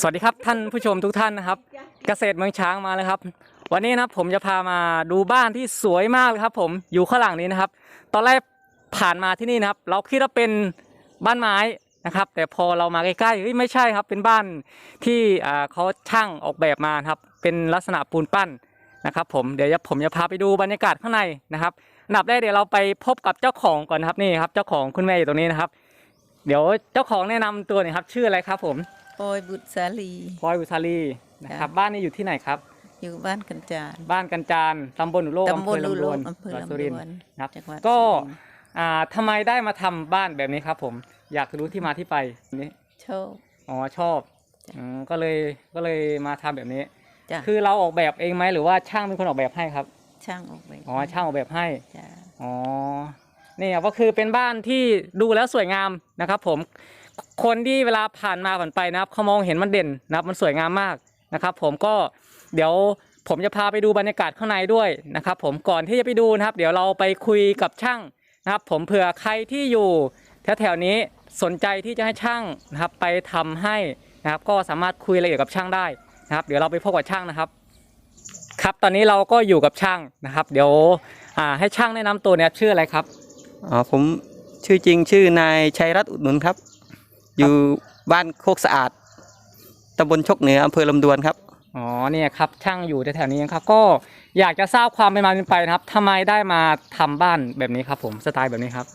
สวัสดีครับท่านผู้ชมทุกท่านนะครับ เกษตรเมืองช้างมาแล้วครับ วันนี้นะครับผมจะพามาดูบ้านที่สวยมากเลยครับ ผมอยู่ข้างหลังนี้นะครับ ตอนแรกผ่านมาที่นี่นะครับ เราคิดว่าเป็นบ้านไม้นะครับ แต่พอเรามาใกล้ๆเฮ้ยไม่ใช่ครับ เป็นบ้านที่เขาช่างออกแบบมาครับ เป็นลักษณะปูนปั้นนะครับ ผมเดี๋ยวผมจะพาไปดูบรรยากาศข้างในนะครับอันดับแรกเดี๋ยวเราไปพบกับเจ้าของก่อนครับนี่ครับ เจ้าของคุณแม่อยู่ตรงนี้นะครับ เดี๋ยวเจ้าของแนะนำตัวหน่อยครับ ชื่ออะไรครับผม โอยบุตรสาลีพลอยบุษาลีนะครับค่ะบ้านนี้อยู่ที่ไหนครับ อยู่บ้านกันจาน บ้านกันจานตำบลอุโลกอำตำเภบอลลุลำดโลวนอำเภอจังหวัดลำสุดรินทวร์นครับจังหวัดก็สุรินทร์ อ่าทำไมได้มาทำบ้านแบบนี้ครับ ผมอยากรู้ที่มาที่ไปนี่โชค อ๋อชอบจ้ะ อืมก็เลยก็เลยมาทำแบบนี้ จ้ะคือเราออกแบบเองไหมหรือว่าช่างเป็นคนออกแบบให้ครับช่างออกแบบอ๋อช่างออกแบบให้ จ้ะ อ๋อ นี่ครับก็คือเป็นบ้านที่ดูแล้วสวยงามนะครับผม คนที่เวลาผ่านมาผ่านไปนะครับเขามองเห็นมันเด่นนะครับ มันสวยงามมากนะครับ ผมก็เดี๋ยวผมจะพาไปดูบรรยากาศข้างในด้วยนะครับ ผมก่อนที่จะไปดูนะครับ เดี๋ยวเราไปคุยกับช่างนะครับ ผมเผื่อใครที่อยู่แถวๆนี้สนใจที่จะให้ช่างนะครับ ไปทำให้นะครับ ก็สามารถคุยรายละเอียดกับช่างได้นะครับ เดี๋ยวเราไปพบกับช่างนะครับ ครับตอนนี้เราก็อยู่กับช่างนะครับ เดี๋ยวอ่าให้ช่างแนะนำตัวเนี่ยชื่ออะไรครับอ๋อผมชื่อจริงชื่อนายชัยรัตน์อุดหนุนครับ อยู่บ้านโคกสะอาดตำบลชกเหนืออำเภอลำดวนครับ อ๋อเนี่ยครับช่างอยู่แถวๆนี้ครับ ก็อยากจะทราบความเป็นมาเป็นไปนะครับทำไมได้มาทำบ้านแบบนี้ครับ ผมสไตล์แบบนี้ครับ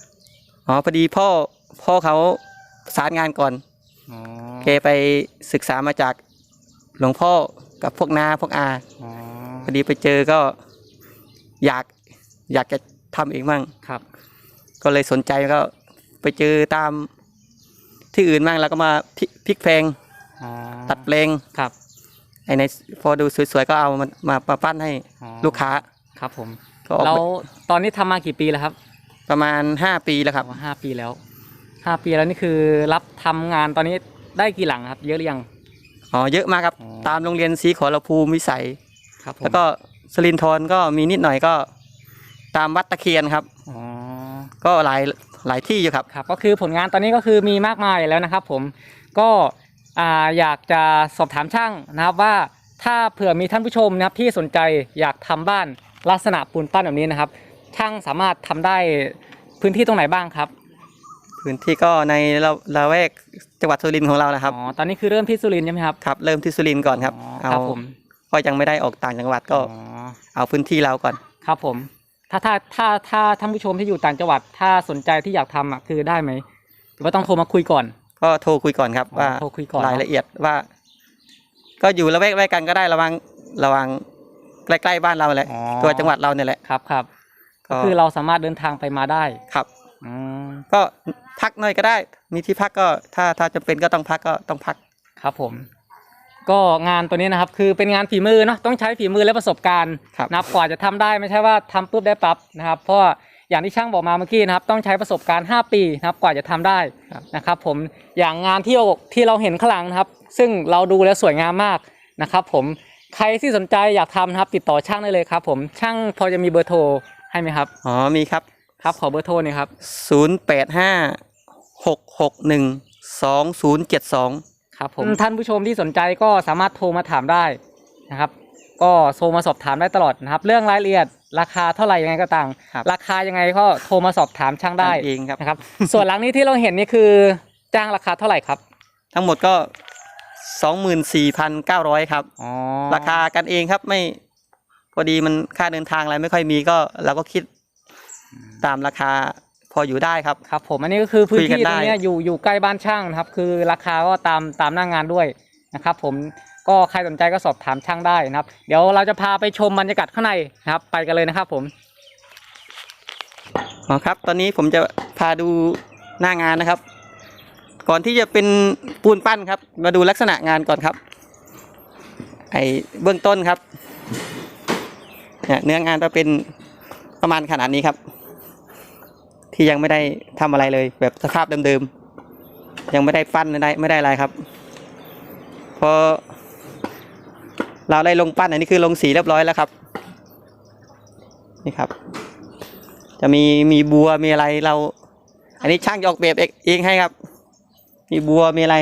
อ๋อพอดีพ่อพ่อเขาประสารงานก่อนอ๋อแกไปศึกษามาจากหลวงพ่อกับพวกนาพวกอา อ๋อพอดีไปเจอก็อยากอยากจะทำเองมั่ง ครับ ก็เลยสนใจก็ไปเจอตาม ที่อื่นมั่งแล้วก็มาพลิพลิกเพลงอ๋อตัดเพลงครับไอ้ในพอดูสวยๆก็เอามามามาปั้นให้อ๋อลูกค้าครับผมก็ออกเราแบบตอนนี้ทำมากี่ปีแล้วครับประมาณ 5 ปีแล้วครับอ๋อห้าปีแล้วห้าปีแล้วนี่คือรับทำงานตอนนี้ได้กี่หลังครับ เยอะหรือยัง อ๋อเยอะมากครับ อ๋อ ตามโรงเรียนศรีขอรภูมิวิสัย ครับผมแล้วก็สลินทรก็มีนิดหน่อยก็ ตามวัดตะเคียนครับ อ๋อก็หลาย หลายที่อยู่ครับ ครับก็คือผลงานตอนนี้ก็คือมีมากมายแล้วนะครับ ผมก็อ่าอยากจะสอบถามช่างนะครับว่าถ้าเผื่อมีท่านผู้ชมนะครับที่สนใจอยากทำบ้านลักษณะปูนปั้นแบบนี้นะครับ ช่างสามารถทำได้พื้นที่ตรงไหนบ้างครับพื้นที่ก็ในละละแวกจังหวัดสุรินทร์ของเรานะครับ อ๋อตอนนี้คือเริ่มที่สุรินทร์ใช่ไหมครับครับ เริ่มที่สุรินทร์ก่อนครับ อ๋อเอาครับผมก็ยังไม่ได้ออกต่างจังหวัดก็อ๋อเอาพื้นที่เราก่อน ครับผม ถ้าถ้าถ้าถ้าท่านผู้ชมที่อยู่ต่างจังหวัด ถ้าสนใจที่อยากทำอะคือได้ไหมหรือว่าต้องโทรมาคุยก่อน ก็โทรคุยก่อนครับอ๋อว่าโทรคุยก่อน รายละเอียดว่า ก็อยู่ละแวกใกล้กันก็ได้ระวังระวังใกล้ๆบ้านเราแหละอ๋อ ตัวจังหวัดเราเนี่ยแหละครับครับก็ก็คือเราสามารถเดินทางไปมาได้ครับ อืมก็พักหน่อยก็ได้ มีที่พักก็ถ้าถ้าจำเป็นก็ต้องพักก็ต้องพัก ครับผม ก็งานตัวนี้นะครับคือเป็นงานฝีมือเนาะต้องใช้ฝีมือและประสบการณ์ครับนับกว่าจะทำได้ไม่ใช่ว่าทำปุ๊บได้ปั๊บนะครับเพราะอย่างที่ช่างบอกมาเมื่อกี้นะครับต้องใช้ประสบการณ์ 5 ปีนะครับกว่าจะทำได้นะครับผมอย่างงานที่เรที่เราเห็นข้างหลังนะครับ ซึ่งเราดูแล้วสวยงามมากนะครับ ผมใครที่สนใจอยากทำนะครับติดต่อช่างได้เลยครับ ผมช่างพอจะมีเบอร์โทรให้ไหมครับอ๋อมีครับ ครับขอเบอร์โทรหน่อยครับ0 8 5 6 6 1 2 0 7 2 ครับผมท่านผู้ชมที่สนใจก็สามารถโทรมาถามได้นะครับ ก็โทรมาสอบถามได้ตลอดนะครับ เรื่องรายละเอียดราคาเท่าไหร่ยังไงก็ต่างครับราคายังไงก็โทรมาสอบถามช่างได้ทำเองครับ นะครับ ส่วนหลังนี้ที่เราเห็นนี่คือจ้างราคาเท่าไหร่ครับทั้งหมดก็สองหมื่นสี่พันเก้าร้อยครับ อ๋อราคากันเองครับไม่พอดีมันค่าเดินทางอะไรไม่ค่อยมีก็เราก็คิดตามราคา พออยู่ได้ครับ ครับผมอันนี้ก็คือพื้นคุยกันที่ตได้รงเนี้ยอยู่อยู่ใกล้บ้านช่างนะครับ คือราคาก็ตามตามหน้างานด้วยนะครับ ผมก็ใครสนใจก็สอบถามช่างได้นะครับ เดี๋ยวเราจะพาไปชมบรรยากาศข้างในนะครับ ไปกันเลยนะครับ ผมอ๋อครับ ตอนนี้ผมจะพาดูหน้างานนะครับ ก่อนที่จะเป็นปูนปั้นครับ มาดูลักษณะงานก่อนครับ ไอเบื้องต้นครับเนี่ยเนื้องานจะเป็นประมาณขนาดนี้ครับ ที่ยังไม่ได้ทำอะไรเลย แบบสภาพเดิมๆยังไม่ได้ปั้นไม่ได้ไม่ได้อะไรครับพอเราได้ลงปั้นอันนี้คือลงสีเรียบร้อยแล้วครับนี่ครับ จะมีมีบัวมีอะไรเรา อันนี้ช่างออกแบบเองเองให้ครับ มีบัวมีอะไร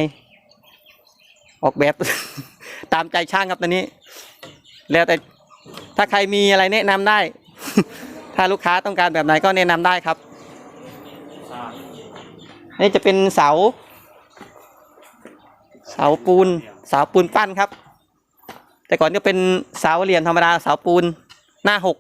ออกแบบ ตามใจช่างครับตอนนี้ แล้วแต่ถ้าใครมีอะไรแนะนำได้ ถ้าลูกค้าต้องการแบบไหนก็แนะนำได้ครับ นี่จะเป็นเสา เสาปูน เสาปูนปั้นครับ แต่ก่อนก็เป็นเสาเหลี่ยมธรรมดาเสาปูนหน้าหก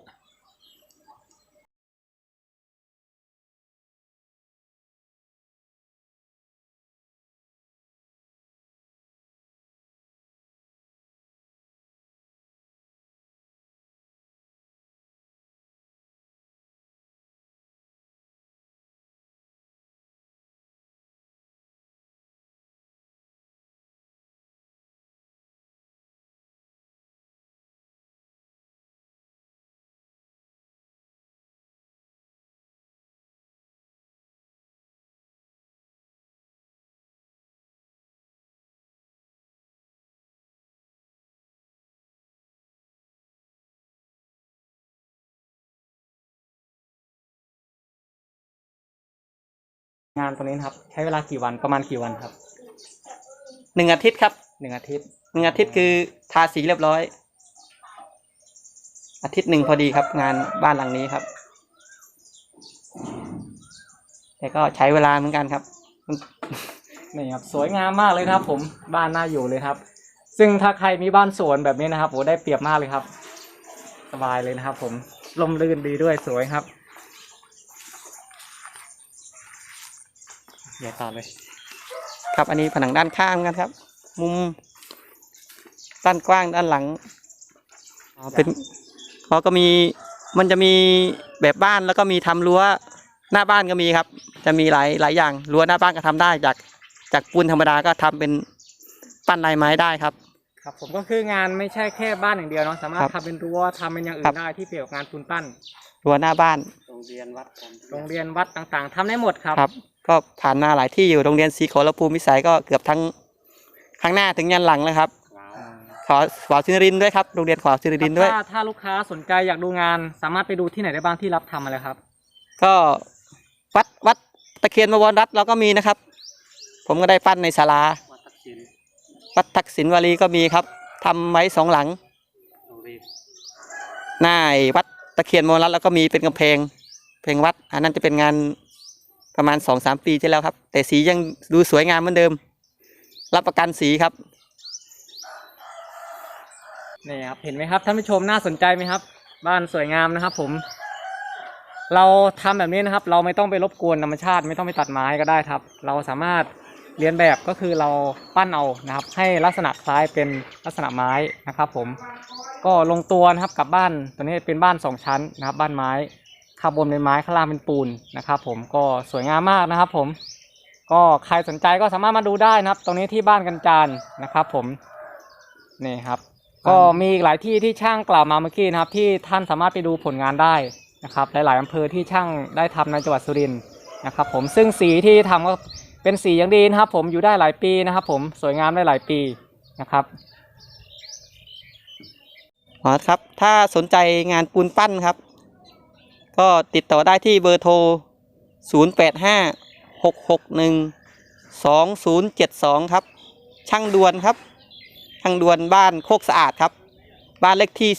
งานตรงนี้นะครับ ใช้เวลากี่วันประมาณกี่วันครับหนึ่งอาทิตย์ครับหนึ่งอาทิตย์หนึ่งอาทิตย์คือทาสีเรียบร้อย อาทิตย์หนึ่งพอดีครับ งานบ้านหลังนี้ครับ แต่ก็ใช้เวลาเหมือนกันครับนี่ครับสวยงามมากเลยนะครับ ผมบ้านน่าอยู่เลยครับ ซึ่งถ้าใครมีบ้านสวนแบบนี้นะครับโอ้ได้เปรียบมากเลยครับ สบายเลยนะครับ ผมลมลื่นดีด้วยสวยครับ เดี๋ยวต่อเลย ครับอันนี้ผนังด้านข้างเหมือนกันครับ มุม ด้านกว้างด้านหลังอ๋อเป็นเขาก็มีมันจะมีแบบบ้านแล้วก็มีทำรั้วหน้าบ้านก็มีครับ จะมีหลายหลายอย่างรั้วหน้าบ้านก็ทำได้จากจากปูนธรรมดาก็ทำเป็นปั้นลายไม้ได้ครับ ครับ ผมก็คืองานไม่ใช่แค่บ้านอย่างเดียวเนาะสามารถครับทำเป็นรั้วทำเป็นอย่างอื่ครันบได้ที่เกี่ยวกับงานปูนปั้นรั้วหน้าบ้าน โรงเรียนวัดต่างๆทำได้หมดครับครับ ก็ผ่านมาหลายที่อยู่โรงเรียนศรีโขลภูมิวิสัยก็เกือบทั้งข้างหน้าถึงยันหลังเลยครับอ่าขอขวาวซินรินทร์ด้วยครับโรงเรียนขวาวซินรินทร์ด้วย ถ้าถ้าลูกค้าสนใจอยากดูงาน สามารถไปดูที่ไหนได้บ้างที่รับทำอะไรครับ ก็วัดวัดตะเคียนบวรรัตน์เราก็มีนะครับ ผมก็ได้ปั้นในศาลาวัดทักษิณวารีก็มีครับทำไว้สองหลังหน้าไอ้วัดตะเคียนบวรรัตน์แล้วก็มีเป็นกำแพงเพลงวัด อันนั้นจะเป็นงาน ประมาณสองสามปีที่แล้วครับ แต่สียังดูสวยงามเหมือนเดิม รับประกันสีครับนี่ครับเห็นไหมครับท่านผู้ชมน่าสนใจไหมครับ บ้านสวยงามนะครับ ผม เราทำแบบนี้นะครับ เราไม่ต้องไปรบกวนธรรมชาติ ไม่ต้องไปตัดไม้ก็ได้ครับ เราสามารถเรียนแบบก็คือเราปั้นเอานะครับ ให้ลักษณะคล้ายเป็นลักษณะไม้นะครับ ผมก็ลงตัวนะครับกับบ้านตัวนี้เป็นบ้านสองชั้นนะครับ บ้านไม้ ข้างบนเป็นไม้ข้างล่างเป็นปูนนะครับผมก็สวยงามมากนะครับผมก็ใครสนใจก็สามารถมาดูได้นะครับ ตรงนี้ที่บ้านกันจานนะครับผมนี่ครับ ก็มีอีกหลายที่ที่ช่างกล่าวมาเมื่อกี้นะครับ ที่ท่านสามารถไปดูผลงานได้นะครับหลายๆอำเภอที่ช่างได้ทำในจังหวัดสุรินทร์นะครับ ผมซึ่งสีที่ทำก็เป็นสีอย่างดีนะครับ ผมอยู่ได้หลายปีนะครับ ผมสวยงามได้หลายปีนะครับอ๋อครับ ถ้าสนใจงานปูนปั้นครับ ก็ติดต่อได้ที่เบอร์โทร 0 8 5 6 6 1 2 0 7 2 ครับ ช่างดวนครับ ช่างดวนบ้านโคกสะอาดครับ บ้านเลขที่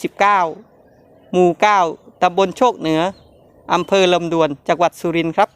19 หมู่ 9ตำบลโชคเหนืออำเภอลำดวนจังหวัดสุรินทร์ครับ